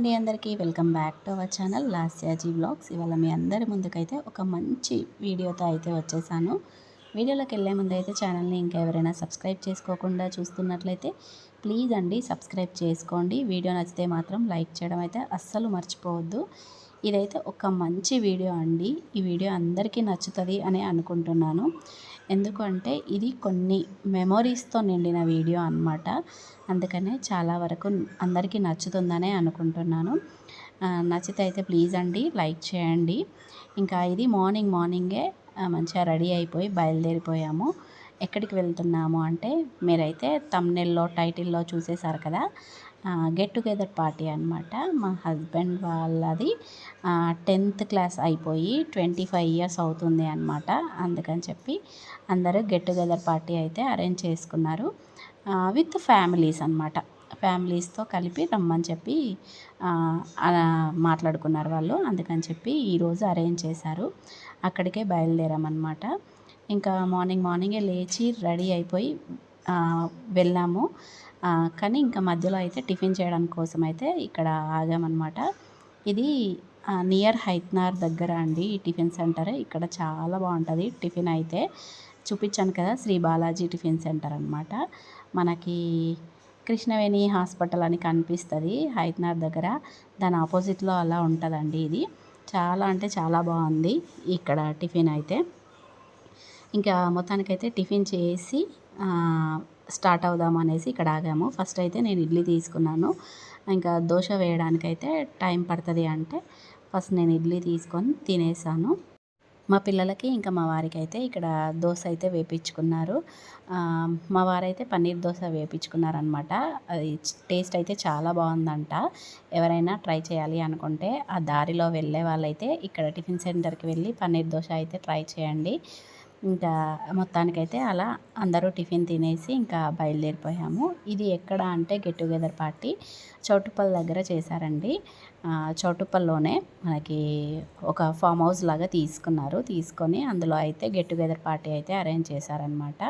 అండి అందరికీ. Welcome back to our channel Lasyaji blogs ఇవాళ మీ అందరి ముందుకైతే ఒక మంచి వీడియోతో అయితే వచ్చేసాను. వీడియోలోకి వెళ్ళే ముందు అయితే ఛానల్ని ఇంకా ఎవరైనా సబ్స్క్రైబ్ చేసుకోకుండా చూస్తున్నట్లయితే ప్లీజ్ అండి సబ్స్క్రైబ్ చేసుకోండి. వీడియో నచ్చితే మాత్రం లైక్ చేయడం అయితే అస్సలు మర్చిపోవద్దు. ఇదైతే ఒక మంచి వీడియో అండి. ఈ వీడియో అందరికీ నచ్చుతుంది అని అనుకుంటున్నాను. ఎందుకంటే ఇది కొన్ని మెమొరీస్తో నిండిన వీడియో అనమాట అందుకనే చాలా వరకు అందరికీ నచ్చుతుందనే అనుకుంటున్నాను. నచ్చితే అయితే ప్లీజ్ అండి లైక్ చేయండి. ఇంకా ఇది మార్నింగ్ మార్నింగే మంచిగా రెడీ అయిపోయి బయలుదేరిపోయాము. ఎక్కడికి వెళ్తున్నాము అంటే మీరైతే తమ్నెల్లో టైటిల్లో చూసేశారు కదా? గెట్ టుగెదర్ పార్టీ అనమాట మా హస్బెండ్ వాళ్ళది టెన్త్ క్లాస్ అయిపోయి ట్వంటీ ఫైవ్ ఇయర్స్ అవుతుంది అనమాట అందుకని చెప్పి అందరూ గెట్ టుగెదర్ పార్టీ అయితే అరేంజ్ చేసుకున్నారు. విత్ ఫ్యామిలీస్ అనమాట ఫ్యామిలీస్తో కలిపి రమ్మని చెప్పి మాట్లాడుకున్నారు వాళ్ళు. అందుకని చెప్పి ఈరోజు అరేంజ్ చేశారు. అక్కడికే బయలుదేరామన్నమాట. ఇంకా మార్నింగ్ మార్నింగే లేచి రెడీ అయిపోయి వెళ్ళాము. కానీ ఇంకా మధ్యలో అయితే టిఫిన్ చేయడానికి కోసం అయితే ఇక్కడ ఆగామన్నమాట. ఇది నియర్ హైత్నార్ దగ్గర అండి ఈ టిఫిన్ సెంటర్. ఇక్కడ చాలా బాగుంటుంది టిఫిన్ అయితే. చూపించాను కదా శ్రీ బాలాజీ టిఫిన్ సెంటర్ అనమాట మనకి కృష్ణవేణి హాస్పిటల్ అని కనిపిస్తుంది హైత్నార్ దగ్గర. దాని ఆపోజిట్లో అలా ఉంటుందండి ఇది. చాలా అంటే చాలా బాగుంది ఇక్కడ టిఫిన్ అయితే. ఇంకా మొత్తానికైతే టిఫిన్ చేసి స్టార్ట్ అవుదాం అనేసి ఇక్కడ ఆగాము. ఫస్ట్ అయితే నేను ఇడ్లీ తీసుకున్నాను. ఇంకా దోశ వేయడానికైతే టైం పడుతుంది అంటే ఫస్ట్ నేను ఇడ్లీ తీసుకొని తినేసాను. మా పిల్లలకి ఇంకా మా వారికి అయితే ఇక్కడ దోశ అయితే వేపించుకున్నారు మా వారైతే పన్నీర్ దోశ వేపించుకున్నారనమాట అది టేస్ట్ అయితే చాలా బాగుందంట. ఎవరైనా ట్రై చేయాలి అనుకుంటే ఆ దారిలో వెళ్ళే వాళ్ళైతే ఇక్కడ టిఫిన్ సెంటర్కి వెళ్ళి పన్నీర్ దోశ అయితే ట్రై చేయండి. ఇంకా మొత్తానికైతే అలా అందరూ టిఫిన్ తినేసి ఇంకా బయలుదేరిపోయాము. ఇది ఎక్కడ అంటే గెట్ టుగెదర్ పార్టీ చౌటుపల్ దగ్గర చేశారండి. చౌటుప్పల్లోనే మనకి ఒక ఫామ్ హౌస్ లాగా తీసుకున్నారు. తీసుకొని అందులో అయితే గెట్ టుగెదర్ పార్టీ అయితే అరేంజ్ చేశారనమాట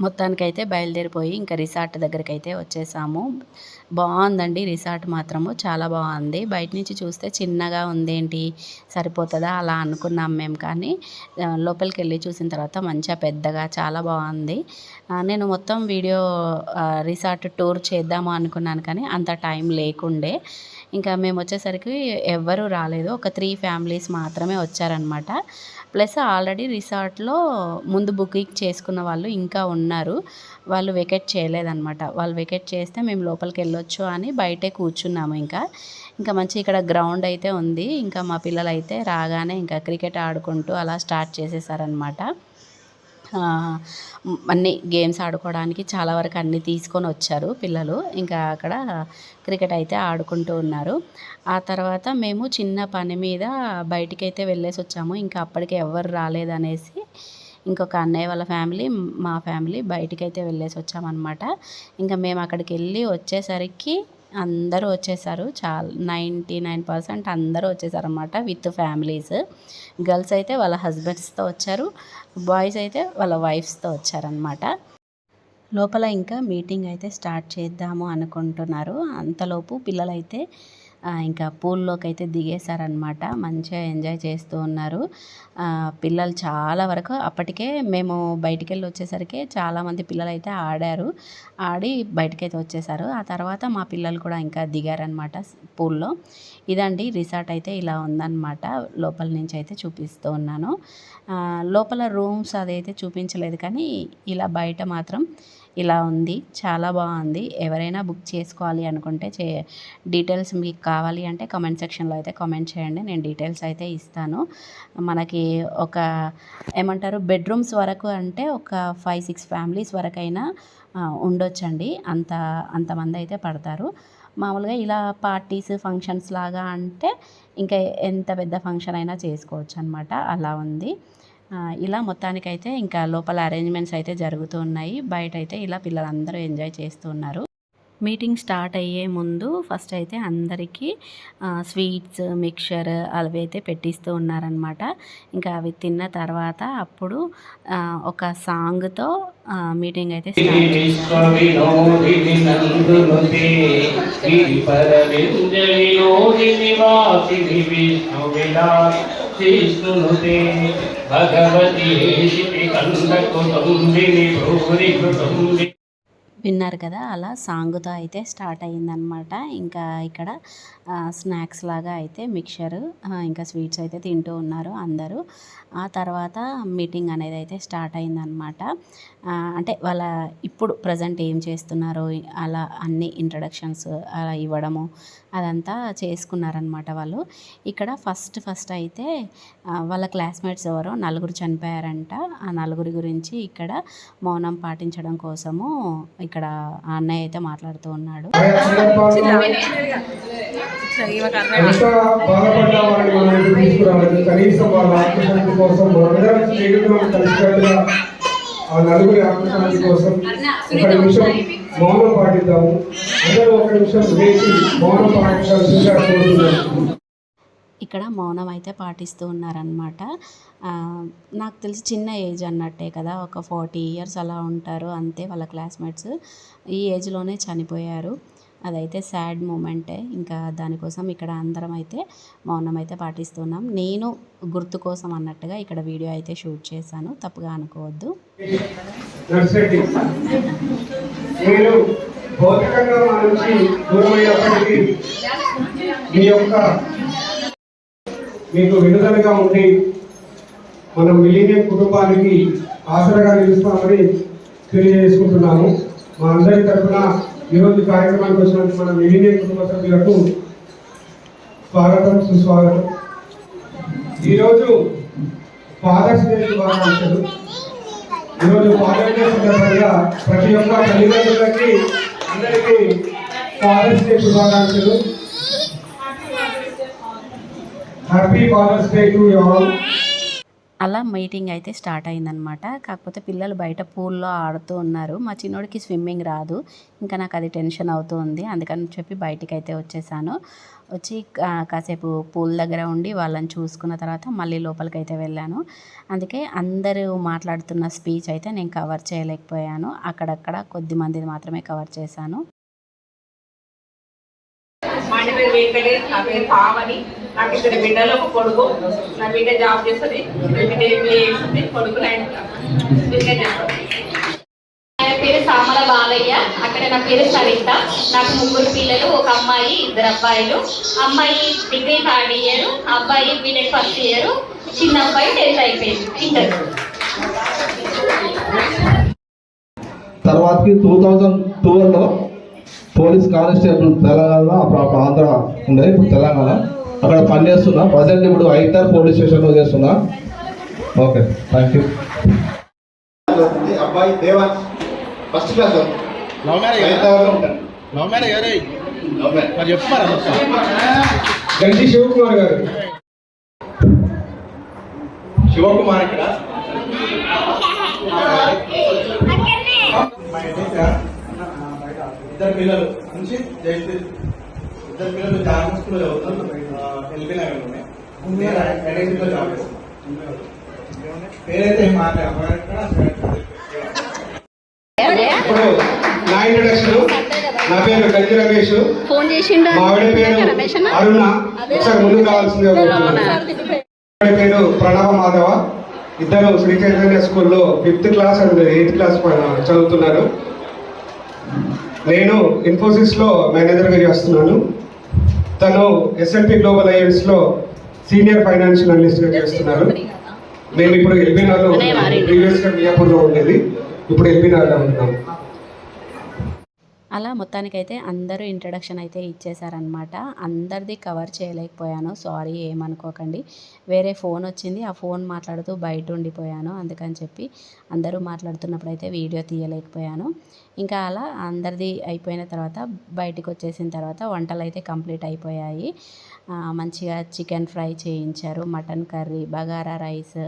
మొత్తానికైతే బయలుదేరిపోయి ఇంకా రిసార్ట్ దగ్గరికి అయితే వచ్చేసాము. బాగుందండి రిసార్ట్ మాత్రము. చాలా బాగుంది. బయట నుంచి చూస్తే చిన్నగా ఉందేంటి? సరిపోతుందా? అలా అనుకున్నాం మేము కానీ లోపలికి వెళ్ళి చూసిన తర్వాత మంచిగా పెద్దగా చాలా బాగుంది. నేను మొత్తం వీడియో రిసార్ట్ టూర్ చేద్దాము అనుకున్నాను కానీ అంత టైం లేకుండే. ఇంకా మేము వచ్చేసరికి ఎవ్వరూ రాలేదు. ఒక త్రీ ఫ్యామిలీస్ మాత్రమే వచ్చారనమాట ప్లస్ ఆల్రెడీ రిసార్ట్లో ముందు బుకింగ్ చేసుకున్న వాళ్ళు ఇంకా ఉన్నారు. వాళ్ళు వెకెట్ చేయలేదన్నమాట. వాళ్ళు వెకెట్ చేస్తే మేము లోపలికి వెళ్ళొచ్చు అని బయటే కూర్చున్నాము ఇంకా. ఇంకా మంచి ఇక్కడ గ్రౌండ్ అయితే ఉంది. ఇంకా మా పిల్లలు అయితే రాగానే ఇంకా క్రికెట్ ఆడుకుంటూ అలా స్టార్ట్ చేసేసారనమాట అన్ని గేమ్స్ ఆడుకోవడానికి చాలా వరకు అన్నీ తీసుకొని వచ్చారు పిల్లలు. ఇంకా అక్కడ క్రికెట్ అయితే ఆడుకుంటూ ఉన్నారు. ఆ తర్వాత మేము చిన్న పని మీద బయటికి అయితే వెళ్ళేసి వచ్చాము. ఇంకా అప్పటికి ఎవరు రాలేదనేసి ఇంకొక అన్నయ్య వాళ్ళ ఫ్యామిలీ మా ఫ్యామిలీ బయటికి అయితే వెళ్ళేసి వచ్చామన్నమాట. ఇంకా మేము అక్కడికి వెళ్ళి వచ్చేసరికి అందరూ వచ్చేసారు. చాలా నైంటీ నైన్ పర్సెంట్ అందరూ వచ్చేసారనమాట విత్ ఫ్యామిలీస్. గర్ల్స్ అయితే వాళ్ళ హస్బెండ్స్తో వచ్చారు. బాయ్స్ అయితే వాళ్ళ వైఫ్స్తో వచ్చారనమాట లోపల ఇంకా మీటింగ్ అయితే స్టార్ట్ చేద్దాము అనుకుంటున్నారు. అంతలోపు పిల్లలైతే ఇంకా పూల్లోకి అయితే దిగేశారనమాట మంచిగా ఎంజాయ్ చేస్తూ ఉన్నారు. పిల్లలు చాలా వరకు అప్పటికే మేము బయటికి వెళ్ళి వచ్చేసరికి చాలామంది పిల్లలు అయితే ఆడారు. ఆడి బయటకైతే వచ్చేసారు. ఆ తర్వాత మా పిల్లలు కూడా ఇంకా దిగారనమాట పూల్లో. ఇదండి రిసార్ట్ అయితే ఇలా ఉందన్నమాట. లోపల నుంచి అయితే చూపిస్తూ ఉన్నాను. లోపల రూమ్స్ అదైతే చూపించలేదు కానీ ఇలా బయట మాత్రం ఇలా ఉంది. చాలా బాగుంది. ఎవరైనా బుక్ చేసుకోవాలి అనుకుంటే చే డీటెయిల్స్ మీకు కావాలి అంటే కామెంట్ సెక్షన్లో అయితే కామెంట్ చేయండి. నేను డీటెయిల్స్ అయితే ఇస్తాను. మనకి ఒక ఏమంటారు బెడ్రూమ్స్ వరకు అంటే ఒక ఫైవ్ సిక్స్ ఫ్యామిలీస్ వరకైనా ఉండొచ్చండి. అంత అంతమంది అయితే పడతారు. మామూలుగా ఇలా పార్టీస్ ఫంక్షన్స్ లాగా అంటే ఇంకా ఎంత పెద్ద ఫంక్షన్ అయినా చేసుకోవచ్చు అనమాట అలా ఉంది. ఇలా మొత్తానికైతే ఇంకా లోపల అరేంజ్మెంట్స్ అయితే జరుగుతూ ఉన్నాయి. బయట అయితే ఇలా పిల్లలందరూ ఎంజాయ్ చేస్తూ ఉన్నారు. మీటింగ్ స్టార్ట్ అయ్యే ముందు ఫస్ట్ అయితే అందరికీ స్వీట్స్ మిక్చర్ అవి అయితే పెట్టిస్తూ ఉన్నారనమాట ఇంకా అవి తిన్న తర్వాత అప్పుడు ఒక సాంగ్తో మీటింగ్ అయితే స్టార్ట్ చేశారు. విన్నారు కదా అలా సాంగ్తో అయితే స్టార్ట్ అయ్యిందనమాట ఇంకా ఇక్కడ స్నాక్స్ లాగా అయితే మిక్చర్ ఇంకా స్వీట్స్ అయితే తింటూ ఉన్నారు అందరూ. ఆ తర్వాత మీటింగ్ అనేది అయితే స్టార్ట్ అయిందనమాట అంటే వాళ్ళ ఇప్పుడు ప్రజెంట్ ఏం చేస్తున్నారు అలా అన్ని ఇంట్రడక్షన్స్ అలా ఇవ్వడము అదంతా చేసుకున్నారనమాట వాళ్ళు. ఇక్కడ ఫస్ట్ ఫస్ట్ అయితే వాళ్ళ క్లాస్మేట్స్ ఎవరో నలుగురు చనిపోయారంట. ఆ నలుగురి గురించి ఇక్కడ మౌనం పాటించడం కోసము ఇక్కడ అన్నయ్య అయితే మాట్లాడుతూ ఉన్నాడు. కనీసం వాళ్ళ కోసం మనందరం స్నేహితులను కలిసికట్టుగా ఆ నలుగురి ఆత్మశాంతి కోసం ఒక నిమిషం మౌనం పాటిద్దాము. అందరూ ఒక నిమిషం వేచి మౌనం పాటించాల్సిందిగా కోరుతున్నాను. ఇక్కడ మౌనం అయితే పాటిస్తూ ఉన్నారనమాట నాకు తెలిసి చిన్న ఏజ్ అన్నట్టే కదా ఒక ఫార్టీ ఇయర్స్ అలా ఉంటారు అంతే వాళ్ళ క్లాస్మేట్స్. ఈ ఏజ్లోనే చనిపోయారు. అదైతే సాడ్ మూమెంటే. ఇంకా దానికోసం ఇక్కడ అందరం అయితే మౌనం అయితే పాటిస్తున్నాం. నేను గుర్తు కోసం అన్నట్టుగా ఇక్కడ వీడియో అయితే షూట్ చేశాను. తప్పుగా అనుకోవద్దు. మీకు విడుదలగా ఉండి మనం మిలీనియం కుటుంబానికి ఆసరగా నిలుస్తామని తెలియజేసుకుంటున్నాము మా అందరి తరఫున ఈరోజు కార్యక్రమానికి వచ్చినటువంటి మన మిలీనియం కుటుంబ సభ్యులకు స్వాగతం సుస్వాగతం. ఈరోజు ఫాదర్స్ డే శుభాకాంక్షలు. ఈరోజు ఫాదర్స్ డే సందర్భంగా ప్రతి ఒక్క తల్లిదండ్రులకి అందరికీ ఫాదర్స్ డే శుభాకాంక్షలు. Happy Father's Day to all అలా మీటింగ్ అయితే స్టార్ట్ అయిందనమాట. కాకపోతే పిల్లలు బయట పూల్లో ఆడుతూ ఉన్నారు. మా చిన్నోడికి స్విమ్మింగ్ రాదు. ఇంకా నాకు అది టెన్షన్ అవుతూ ఉంది. అందుకని చెప్పి బయటికి అయితే వచ్చేసాను. వచ్చి కాసేపు పూల్ దగ్గర ఉండి వాళ్ళని చూసుకున్న తర్వాత మళ్ళీ లోపలికి అయితే వెళ్ళాను. అందుకే అందరూ మాట్లాడుతున్న స్పీచ్ అయితే నేను కవర్ చేయలేకపోయాను. అక్కడక్కడ కొద్ది మందిని మాత్రమే కవర్ చేశాను. నా పేరు పావని. నాకు ఇద్దరు బిడ్డలు ఒక కొడుకు. నా బిడ్డ జాబ్ చేస్తుంది. నా బిడ్డ ఎంబీఏ చేస్తుంది. కొడుకు చేస్తుంది. ఆయన పేరు సామల బాలయ్య. అక్కడ నా పేరు సరిత. నాకు ముగ్గురు పిల్లలు ఒక అమ్మాయి ఇద్దరు అబ్బాయిలు. అమ్మాయి డిగ్రీ థర్డ్ ఇయర్ అబ్బాయి బీటెక్ ఫస్ట్ ఇయర్. చిన్న అబ్బాయి టెన్త్ అయిపోయింది. ఇంటర్. తర్వాతకి టూ థౌజండ్ ట్వెల్వ్లో పోలీస్ కానిస్టేబుల్ తెలంగాణలో అప్పుడు అప్పుడు ఆంధ్ర ఉండే ఇప్పుడు తెలంగాణ. అక్కడ పనిచేస్తున్నా ప్రజెంట్ ఇప్పుడు ఐటర్ పోలీస్ స్టేషన్లో చేస్తున్నా. Okay thank you. అబ్బాయి Devan first class love marriage love marriage love marriage. మరి చెప్పారా గంటి శివకుమార్ గారు. శివకుమార్ ఇక్కడ? ఇద్దరు పిల్లలు నుంచి జైపూర్ ఇద్దరు పిల్లలు జాగ్రత్త స్కూల్లో చదువుతారు జాబ్ పేరైతే ఇప్పుడు నా ఇంట్రడక్షన్ నా పేరు గంటి రమేష్. ఫోన్ చేసిండు? మా ఆవిడ పేరు అరుణ. ఒకసారి కోరుతున్నాను. ఆవిడ పేరు ప్రణవ మాధవ. ఇద్దరు శ్రీ చైతన్య స్కూల్లో fifth class and eighth class చదువుతున్నారు. నేను ఇన్ఫోసిస్లో మేనేజర్గా చేస్తున్నాను తను ఎస్ఎల్పి గ్లోబల్ అలయన్స్లో సీనియర్ ఫైనాన్షియల్ అనలిస్ట్గా చేస్తున్నారు. మేము ఇప్పుడు ఎల్బీనార్లో ప్రీవియస్గా మియాపూర్లో ఉండేది. ఇప్పుడు ఎల్బీనార్లో ఉంటున్నాం అలా మొత్తానికైతే అందరూ ఇంట్రడక్షన్ అయితే ఇచ్చేసారనమాట అందరిది కవర్ చేయలేకపోయాను. సారీ ఏమనుకోకండి. వేరే ఫోన్ వచ్చింది. ఆ ఫోన్ మాట్లాడుతూ బయట ఉండిపోయాను అందుకని చెప్పి అందరూ మాట్లాడుతున్నప్పుడు అయితే వీడియో తీయలేకపోయాను. ఇంకా అలా అందరిది అయిపోయిన తర్వాత బయటికి వచ్చేసిన తర్వాత వంటలు అయితే కంప్లీట్ అయిపోయాయి. మంచిగా చికెన్ ఫ్రై చేయించారు. Mutton curry bagara rice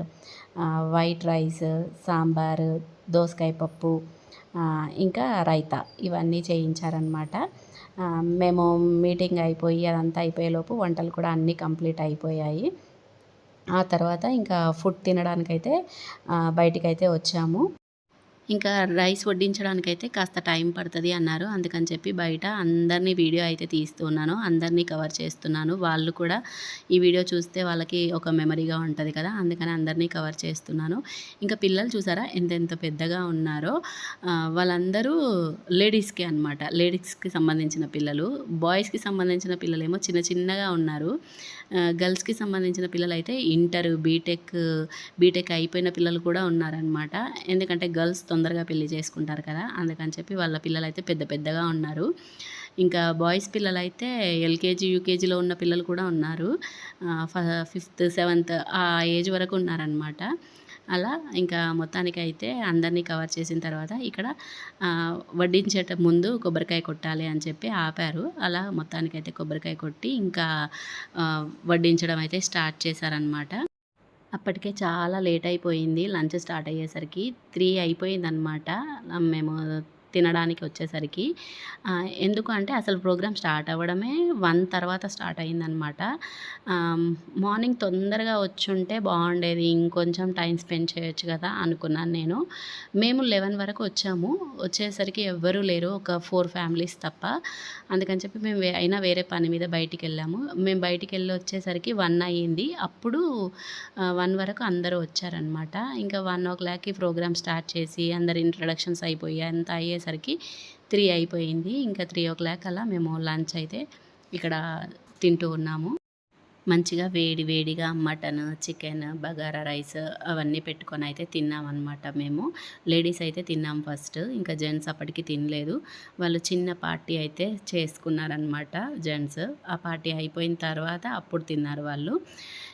white rice sambar దోసకాయ పప్పు ఇంకా రైతా ఇవన్నీ చేయించారనమాట మేము మీటింగ్ అయిపోయి అదంతా అయిపోయేలోపు వంటలు కూడా అన్నీ కంప్లీట్ అయిపోయాయి. ఆ తర్వాత ఇంకా ఫుడ్ తినడానికైతే బయటికైతే వచ్చాము. ఇంకా రైస్ వడ్డించడానికైతే కాస్త టైం పడుతుంది అన్నారు. అందుకని చెప్పి బయట అందరినీ వీడియో అయితే తీస్తున్నాను అందరినీ కవర్ చేస్తున్నాను. వాళ్ళు కూడా ఈ వీడియో చూస్తే వాళ్ళకి ఒక మెమరీగా ఉంటుంది కదా అందుకని అందరినీ కవర్ చేస్తున్నాను. ఇంకా పిల్లలు చూసారా ఎంతెంత పెద్దగా ఉన్నారో? వాళ్ళందరూ లేడీస్కే అనమాట లేడీస్కి సంబంధించిన పిల్లలు. బాయ్స్కి సంబంధించిన పిల్లలేమో చిన్న చిన్నగా ఉన్నారు. గర్ల్స్కి సంబంధించిన పిల్లలు అయితే ఇంటర్ బీటెక్ బీటెక్ అయిపోయిన పిల్లలు కూడా ఉన్నారనమాట ఎందుకంటే గర్ల్స్ తొందర తొందరగా పెళ్ళి చేసుకుంటారు కదా అందుకని చెప్పి వాళ్ళ పిల్లలైతే పెద్ద పెద్దగా ఉన్నారు. ఇంకా బాయ్స్ పిల్లలైతే ఎల్కేజీ యూకేజీలో ఉన్న పిల్లలు కూడా ఉన్నారు. ఫిఫ్త్ సెవెంత్ ఆ ఏజ్ వరకు ఉన్నారనమాట అలా ఇంకా మొత్తానికి అయితే అందరినీ కవర్ చేసిన తర్వాత ఇక్కడ వడ్డించేట ముందు కొబ్బరికాయ కొట్టాలి అని చెప్పి ఆపారు. అలా మొత్తానికైతే కొబ్బరికాయ కొట్టి ఇంకా వడ్డించడం అయితే స్టార్ట్ చేశారనమాట అప్పటికే చాలా లేట్ అయిపోయింది. లంచ్ స్టార్ట్ అయ్యేసరికి త్రీ అయిపోయిందనమాట మేము తినడానికి వచ్చేసరికి ఎందుకు అంటే అసలు ప్రోగ్రామ్ స్టార్ట్ అవ్వడమే వన్ తర్వాత స్టార్ట్ అయిందనమాట మార్నింగ్ తొందరగా వచ్చుంటే బాగుండేది ఇంకొంచెం టైం స్పెండ్ చేయొచ్చు కదా అనుకున్నాను నేను. మేము లెవెన్ వరకు వచ్చాము. వచ్చేసరికి ఎవ్వరూ లేరు ఒక ఫోర్ ఫ్యామిలీస్ తప్ప. అందుకని చెప్పి మేము అయినా వేరే పని మీద బయటికి వెళ్ళాము. మేము బయటికి వెళ్ళి వచ్చేసరికి వన్ అయ్యింది. అప్పుడు వన్ వరకు అందరూ వచ్చారనమాట. ఇంకా వన్ ఓ క్లాక్కి ప్రోగ్రామ్ స్టార్ట్ చేసి అందరు ఇంట్రడక్షన్స్ అయిపోయి అంత వచ్చేసరికి త్రీ అయిపోయింది. ఇంకా త్రీ ఓ క్లాక్ అలా మేము లంచ్ అయితే ఇక్కడ తింటూ ఉన్నాము. మంచిగా వేడి వేడిగా మటన్ చికెన్ బగారా రైస్ అవన్నీ పెట్టుకొని అయితే తిన్నామన్నమాట మేము. లేడీస్ అయితే తిన్నాం ఫస్ట్. ఇంకా జెంట్స్ అప్పటికి తినలేదు. వాళ్ళు చిన్న పార్టీ అయితే చేసుకున్నారనమాట జెంట్స్. ఆ పార్టీ అయిపోయిన తర్వాత అప్పుడు తిన్నారు వాళ్ళు.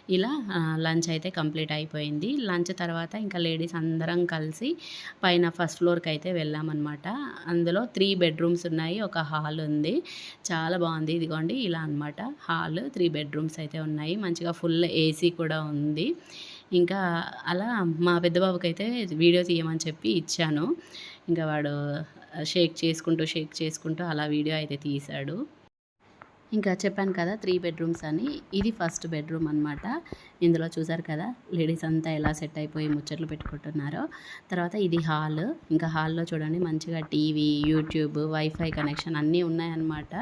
ఇలా లంచ్ అయితే కంప్లీట్ అయిపోయింది. లంచ్ తర్వాత ఇంకా లేడీస్ అందరం కలిసి పైన ఫస్ట్ ఫ్లోర్కి అయితే వెళ్ళామన్నమాట. అందులో త్రీ బెడ్రూమ్స్ ఉన్నాయి ఒక హాల్ ఉంది. చాలా బాగుంది. ఇదిగోండి ఇలా అన్నమాట. హాల్ త్రీ బెడ్రూమ్స్ అయితే ఉన్నాయి. మంచిగా ఫుల్ ఏసీ కూడా ఉంది. ఇంకా అలా మా పెద్ద అయితే వీడియో తీయమని చెప్పి ఇచ్చాను. ఇంకా వాడు షేక్ చేసుకుంటూ షేక్ చేసుకుంటూ అలా వీడియో అయితే తీశాడు. ఇంకా చెప్పాను కదా త్రీ బెడ్రూమ్స్ అని. ఇది ఫస్ట్ బెడ్రూమ్ అనమాట ఇందులో చూసారు కదా లేడీస్ అంతా ఎలా సెట్ అయిపోయి ముచ్చట్లు పెట్టుకుంటున్నారో. తర్వాత ఇది హాల్ ఇంకా హాల్లో చూడండి మంచిగా టీవీ యూట్యూబ్ వైఫై కనెక్షన్ అన్నీ ఉన్నాయన్నమాట.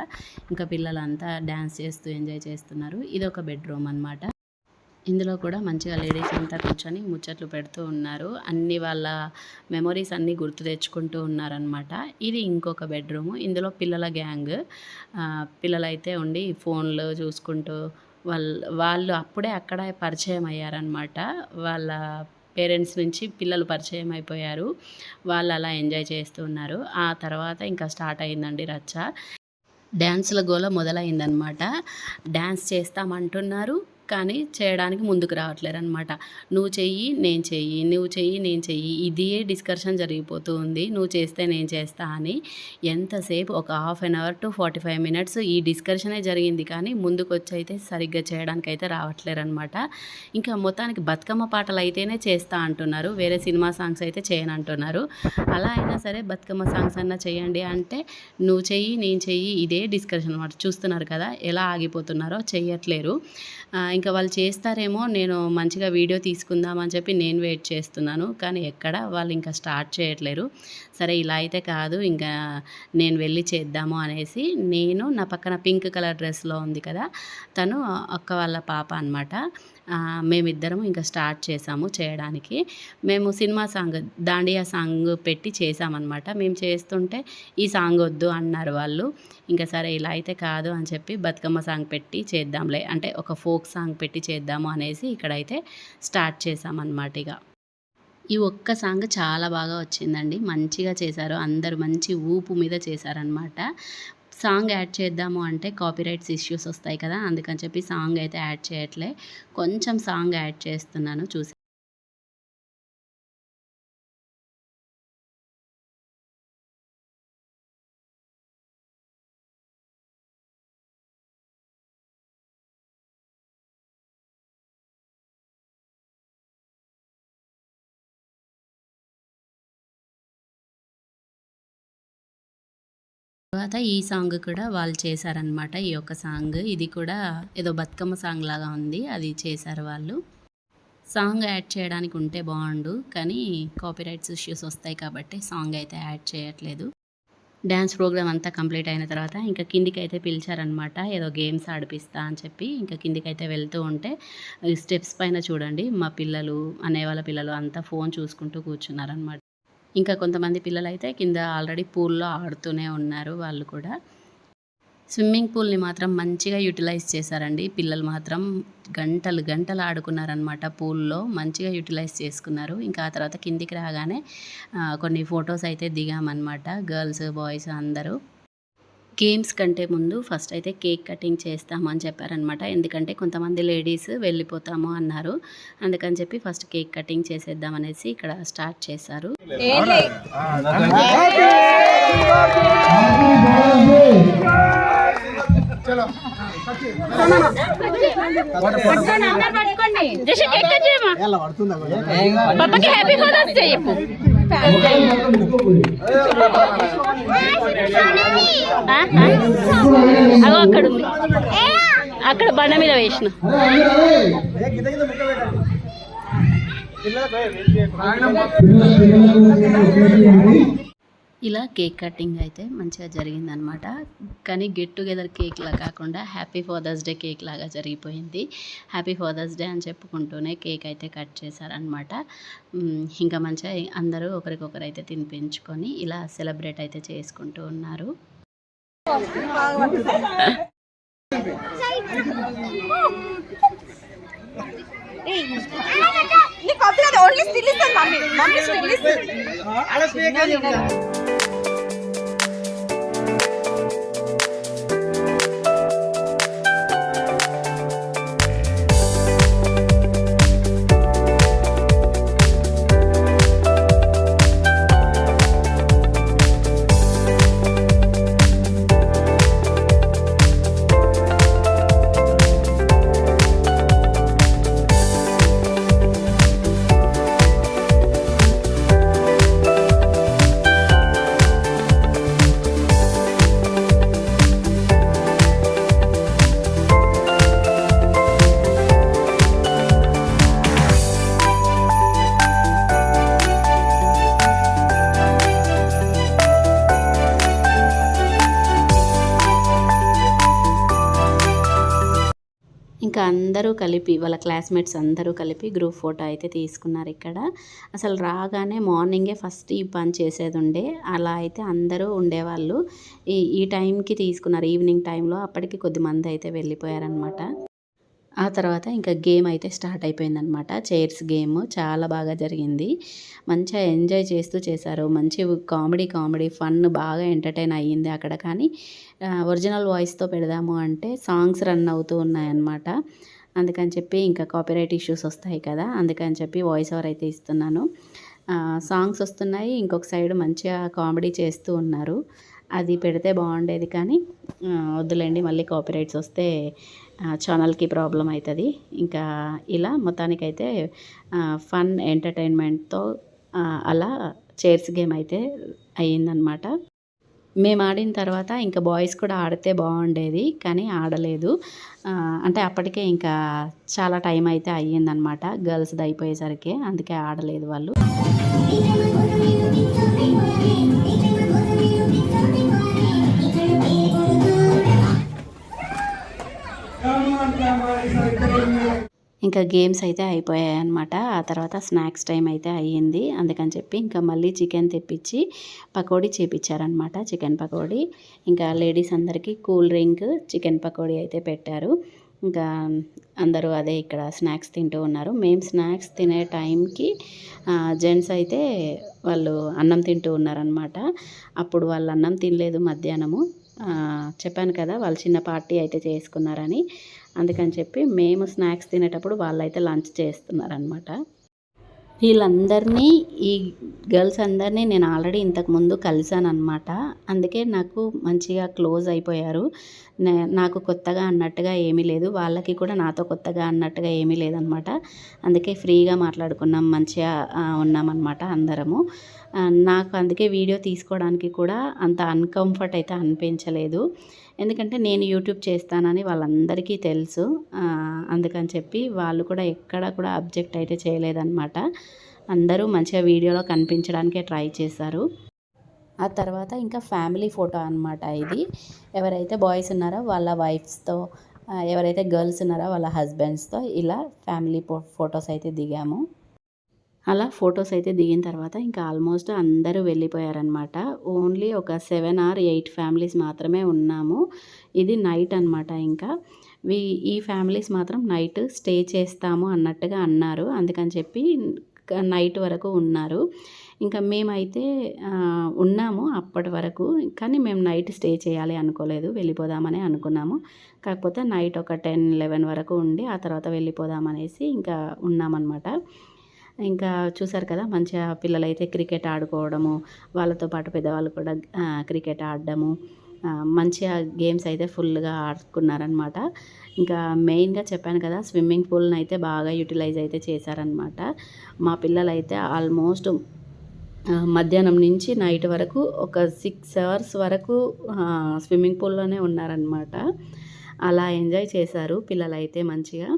ఇంకా పిల్లలంతా డ్యాన్స్ చేస్తూ ఎంజాయ్ చేస్తున్నారు. ఇది ఒక బెడ్రూమ్ అనమాట ఇందులో కూడా మంచిగా లేడీస్ అంతా కూర్చొని ముచ్చట్లు పెడుతూ ఉన్నారు. అన్ని వాళ్ళ మెమొరీస్ అన్నీ గుర్తు తెచ్చుకుంటూ ఉన్నారనమాట ఇది ఇంకొక బెడ్రూమ్. ఇందులో పిల్లల గ్యాంగ్. పిల్లలైతే ఉండి ఫోన్లు చూసుకుంటూ వాళ్ళు వాళ్ళు అప్పుడే అక్కడ పరిచయం అయ్యారనమాట వాళ్ళ పేరెంట్స్ నుంచి పిల్లలు పరిచయం అయిపోయారు. వాళ్ళు అలా ఎంజాయ్ చేస్తూ ఉన్నారు. ఆ తర్వాత ఇంకా స్టార్ట్ అయిందండి రచ్చ. డ్యాన్స్ల గోల మొదలైందనమాట డ్యాన్స్ చేస్తామంటున్నారు. కానీ చేయడానికి ముందుకు రావట్లేరు అనమాట నువ్వు చెయ్యి నేను చెయ్యి నువ్వు చెయ్యి నేను చెయ్యి. ఇదే డిస్కషన్ జరిగిపోతూ ఉంది. నువ్వు చేస్తే నేను చేస్తా అని ఎంతసేపు? ఒక half an hour to forty five minutes ఈ డిస్కషనే జరిగింది. కానీ ముందుకు వచ్చి అయితే సరిగ్గా చేయడానికి అయితే రావట్లేరు అనమాట ఇంకా మొత్తానికి బతుకమ్మ పాటలు అయితేనే చేస్తా అంటున్నారు. వేరే సినిమా సాంగ్స్ అయితే చేయను అంటున్నారు అలా అయినా సరే బతుకమ్మ సాంగ్స్ అన్నా చేయండి అంటే నువ్వు చెయ్యి నేను చెయ్యి ఇదే డిస్కషన్ అనమాట చూస్తున్నారు కదా ఎలా ఆగిపోతున్నారో చేయట్లేరు ఇంకా వాళ్ళు చేస్తారేమో నేను మంచిగా వీడియో తీసుకుందామని చెప్పి నేను వెయిట్ చేస్తున్నాను. కానీ ఎక్కడ వాళ్ళు ఇంకా స్టార్ట్ చేయట్లేరు. సరే ఇలా అయితే కాదు ఇంకా నేను వెళ్ళి చేద్దాము అనేసి నేను నా పక్కన పింక్ కలర్ డ్రెస్లో ఉంది కదా తను అక్క వాళ్ళ పాప అనమాట మేమిద్దరం ఇంకా స్టార్ట్ చేసాము చేయడానికి. మేము సినిమా సాంగ్ దాండియా సాంగ్ పెట్టి చేసామన్నమాట. మేము చేస్తుంటే ఈ సాంగ్ వద్దు అన్నారు వాళ్ళు. ఇంకా సరే ఇలా అయితే కాదు అని చెప్పి బతుకమ్మ సాంగ్ పెట్టి చేద్దాంలే. అంటే ఒక ఫోక్ సాంగ్ పెట్టి చేద్దాము అనేసి ఇక్కడైతే స్టార్ట్ చేసామన్నమాట ఇక. ఈ ఒక్క సాంగ్ చాలా బాగా వచ్చిందండి. మంచిగా చేశారు. అందరూ మంచి ఊపు మీద చేశారనమాట సాంగ్ యాడ్ చేద్దాము అంటే కాపీరైట్స్ ఇష్యూస్ వస్తాయి కదా అందుకని చెప్పి సాంగ్ అయితే యాడ్ చేయట్లే. కొంచెం సాంగ్ యాడ్ చేస్తున్నాను చూసి తర్వాత ఈ సాంగ్ కూడా వాళ్ళు చేశారనమాట ఈ యొక్క సాంగ్ ఇది కూడా ఏదో బతుకమ్మ సాంగ్ లాగా ఉంది. అది చేశారు వాళ్ళు. సాంగ్ యాడ్ చేయడానికి ఉంటే బాగుండు. కానీ కాపీరైట్స్ ఇష్యూస్ వస్తాయి కాబట్టి సాంగ్ అయితే యాడ్ చేయట్లేదు. డ్యాన్స్ ప్రోగ్రామ్ అంతా కంప్లీట్ అయిన తర్వాత ఇంకా కిందికి అయితే పిలిచారనమాట ఏదో గేమ్స్ ఆడిపిస్తా అని చెప్పి ఇంకా కిందికి అయితే వెళ్తూ ఉంటే స్టెప్స్ పైన చూడండి. మా పిల్లలు అనే వాళ్ళ పిల్లలు అంతా ఫోన్ చూసుకుంటూ కూర్చున్నారనమాట ఇంకా కొంతమంది పిల్లలు అయితే కింద ఆల్రెడీ పూల్లో ఆడుతూనే ఉన్నారు వాళ్ళు కూడా. స్విమ్మింగ్ పూల్ని మాత్రం మంచిగా యూటిలైజ్ చేశారండి. పిల్లలు మాత్రం గంటలు గంటలు ఆడుకున్నారనమాట పూల్లో మంచిగా యూటిలైజ్ చేసుకున్నారు. ఇంకా ఆ తర్వాత కిందికి రాగానే కొన్ని ఫొటోస్ అయితే దిగామన్నమాట. గర్ల్స్ బాయ్స్ అందరూ. గేమ్స్ కంటే ముందు ఫస్ట్ అయితే కేక్ కటింగ్ చేస్తాము అని చెప్పారనమాట ఎందుకంటే కొంతమంది లేడీస్ వెళ్ళిపోతాము అన్నారు. అందుకని చెప్పి ఫస్ట్ కేక్ కటింగ్ చేసేద్దాం అనేసి ఇక్కడ స్టార్ట్ చేశారు. హ్యాపీ అగో అక్కడ ఉంది అక్కడ బండ మీద వేసిన. ఇలా కేక్ కటింగ్ అయితే మంచిగా జరిగిందనమాట. కానీ గెట్ టుగెదర్ కేక్ లా కాకుండా హ్యాపీ ఫాదర్స్ డే కేక్ లాగా జరిగిపోయింది. హ్యాపీ ఫాదర్స్ డే అని చెప్పుకుంటూనే కేక్ అయితే కట్ చేశారనమాట. ఇంకా మంచిగా అందరూ ఒకరికొకరు అయితే తినిపించుకొని ఇలా సెలబ్రేట్ అయితే చేసుకుంటూ ఉన్నారు. Only still mummy. Mummy still ఇస్తుంది. ఇంకా కలిపి వాళ్ళ క్లాస్మేట్స్ అందరూ కలిపి గ్రూప్ ఫోటో అయితే తీసుకున్నారు ఇక్కడ. అసలు రాగానే మార్నింగే ఫస్ట్ ఈ పని చేసేది ఉండే. అలా అయితే అందరూ ఉండేవాళ్ళు. ఈ ఈ టైంకి తీసుకున్నారు. ఈవినింగ్ టైంలో అప్పటికి కొద్ది మంది అయితే వెళ్ళిపోయారనమాట ఆ తర్వాత ఇంకా గేమ్ అయితే స్టార్ట్ అయిపోయిందనమాట చైర్స్ గేమ్ చాలా బాగా జరిగింది. మంచిగా ఎంజాయ్ చేస్తూ చేశారు. మంచి కామెడీ కామెడీ ఫన్ బాగా ఎంటర్టైన్ అయ్యింది అక్కడ. కానీ ఒరిజినల్ వాయిస్తో పెడదాము అంటే సాంగ్స్ రన్ అవుతూ ఉన్నాయన్నమాట. అందుకని చెప్పి ఇంకా కాపీరైట్ ఇష్యూస్ వస్తాయి కదా అందుకని చెప్పి వాయిస్ ఓవర్ అయితే ఇస్తున్నాను. సాంగ్స్ వస్తున్నాయి ఇంకొక సైడ్ మంచిగా కామెడీ చేస్తూ ఉన్నారు. అది పెడితే బాగుండేది కానీ వద్దులేండి మళ్ళీ కాపీరైట్స్ వస్తే ఛానల్కి ప్రాబ్లం అవుతుంది ఇంకా ఇలా మొత్తానికైతే ఫన్ ఎంటర్టైన్మెంట్తో అలా చైర్స్ గేమ్ అయితే అయ్యిందనమాట మేము ఆడిన తర్వాత ఇంకా బాయ్స్ కూడా ఆడితే బాగుండేది కానీ ఆడలేదు. అంటే అప్పటికే ఇంకా చాలా టైం అయితే అయ్యిందనమాట గర్ల్స్ది అయిపోయేసరికి అందుకే ఆడలేదు వాళ్ళు. ఇంకా గేమ్స్ అయితే అయిపోయాయి అనమాట ఆ తర్వాత స్నాక్స్ టైం అయితే అయ్యింది. అందుకని చెప్పి ఇంకా మళ్ళీ చికెన్ తెప్పించి పకోడీ చేపించారనమాట చికెన్ పకోడీ. ఇంకా లేడీస్ అందరికీ కూల్ డ్రింక్ చికెన్ పకోడీ అయితే పెట్టారు. ఇంకా అందరూ అదే ఇక్కడ స్నాక్స్ తింటూ ఉన్నారు. మేము స్నాక్స్ తినే టైంకి జెంట్స్ అయితే వాళ్ళు అన్నం తింటూ ఉన్నారనమాట అప్పుడు వాళ్ళు అన్నం తినలేదు మధ్యాహ్నము. చెప్పాను కదా వాళ్ళు చిన్న పార్టీ అయితే చేసుకున్నారని. అందుకని చెప్పి మేము స్నాక్స్ తినేటప్పుడు వాళ్ళైతే లంచ్ చేస్తున్నారనమాట వీళ్ళందరినీ ఈ గర్ల్స్ అందరినీ నేను ఆల్రెడీ ఇంతకుముందు కలిశాను అనమాట అందుకే నాకు మంచిగా క్లోజ్ అయిపోయారు. నాకు కొత్తగా అన్నట్టుగా ఏమీ లేదు. వాళ్ళకి కూడా నాతో కొత్తగా అన్నట్టుగా ఏమీ లేదనమాట అందుకే ఫ్రీగా మాట్లాడుకున్నాం మంచిగా ఉన్నామన్నమాట అందరము. నాకు అందుకే వీడియో తీసుకోవడానికి కూడా అంత అన్కంఫర్ట్ అయితే అనిపించలేదు. ఎందుకంటే నేను యూట్యూబ్ చేస్తానని వాళ్ళందరికీ తెలుసు. అందుకని చెప్పి వాళ్ళు కూడా ఎక్కడ కూడా అబ్జెక్ట్ అయితే చేయలేదన్నమాట. అందరూ మంచిగా వీడియోలో కనిపించడానికే ట్రై చేశారు. ఆ తర్వాత ఇంకా ఫ్యామిలీ ఫోటో అనమాట ఇది. ఎవరైతే బాయ్స్ ఉన్నారో వాళ్ళ వైఫ్స్తో ఎవరైతే గర్ల్స్ ఉన్నారో వాళ్ళ హస్బెండ్స్తో ఇలా ఫ్యామిలీ ఫొటోస్ అయితే దిగాము. అలా ఫొటోస్ అయితే దిగిన తర్వాత ఇంకా ఆల్మోస్ట్ అందరూ వెళ్ళిపోయారనమాట ఓన్లీ ఒక సెవెన్ ఆర్ ఎయిట్ ఫ్యామిలీస్ మాత్రమే ఉన్నాము. ఇది నైట్ అనమాట ఇంకా. ఈ ఫ్యామిలీస్ మాత్రం నైట్ స్టే చేస్తాము అన్నట్టుగా అన్నారు. అందుకని చెప్పి నైట్ వరకు ఉన్నారు. ఇంకా మేమైతే ఉన్నాము అప్పటి వరకు. కానీ మేము నైట్ స్టే చేయాలి అనుకోలేదు. వెళ్ళిపోదామని అనుకున్నాము. కాకపోతే నైట్ ఒక టెన్ లెవెన్ వరకు ఉండి ఆ తర్వాత వెళ్ళిపోదామనేసి ఇంకా ఉన్నామన్నమాట. ఇంకా చూసారు కదా మంచిగా పిల్లలైతే క్రికెట్ ఆడుకోవడము వాళ్ళతో పాటు పెద్దవాళ్ళు కూడా క్రికెట్ ఆడడము మంచిగా గేమ్స్ అయితే ఫుల్గా ఆడుకున్నారనమాట ఇంకా మెయిన్గా చెప్పాను కదా స్విమ్మింగ్ పూల్ని అయితే బాగా యూటిలైజ్ అయితే చేశారనమాట మా పిల్లలైతే ఆల్మోస్ట్ మధ్యాహ్నం నుంచి నైట్ వరకు ఒక సిక్స్ అవర్స్ వరకు స్విమ్మింగ్ పూల్లోనే ఉన్నారనమాట అలా ఎంజాయ్ చేశారు పిల్లలైతే మంచిగా.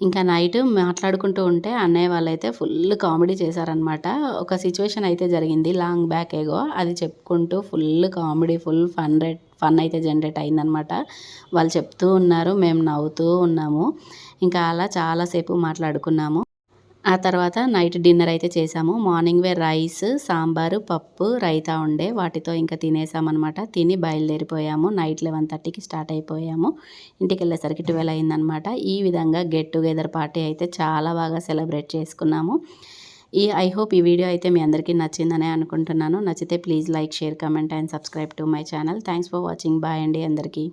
ఇంకా నైట్ మాట్లాడుకుంటూ ఉంటే అన్నయ్య వాళ్ళైతే ఫుల్ కామెడీ చేశారనమాట ఒక సిచ్యువేషన్ అయితే జరిగింది లాంగ్ బ్యాక్ ఏగో. అది చెప్పుకుంటూ full comedy full fun rate fun అయితే జనరేట్ అయిందనమాట వాళ్ళు చెప్తూ ఉన్నారు మేము నవ్వుతూ ఉన్నాము. ఇంకా అలా చాలాసేపు మాట్లాడుకున్నాము. ఆ తర్వాత నైట్ డిన్నర్ అయితే చేసాము. మార్నింగ్ వే రైస్ సాంబారు పప్పు రైతా ఉండే వాటితో ఇంకా తినేసామన్నమాట. తిని బయలుదేరిపోయాము. నైట్ లెవెన్ థర్టీకి స్టార్ట్ అయిపోయాము. ఇంటికి వెళ్ళేసరికి ట్వెల్వ్ అయిందనమాట ఈ విధంగా గెట్ టుగెదర్ పార్టీ అయితే చాలా బాగా సెలబ్రేట్ చేసుకున్నాము. ఈ ఐ హోప్ ఈ వీడియో అయితే మీ అందరికీ నచ్చిందనే అనుకుంటున్నాను. నచ్చితే please like share comment and subscribe to my channel. Thanks for watching. Bye అండి అందరికీ.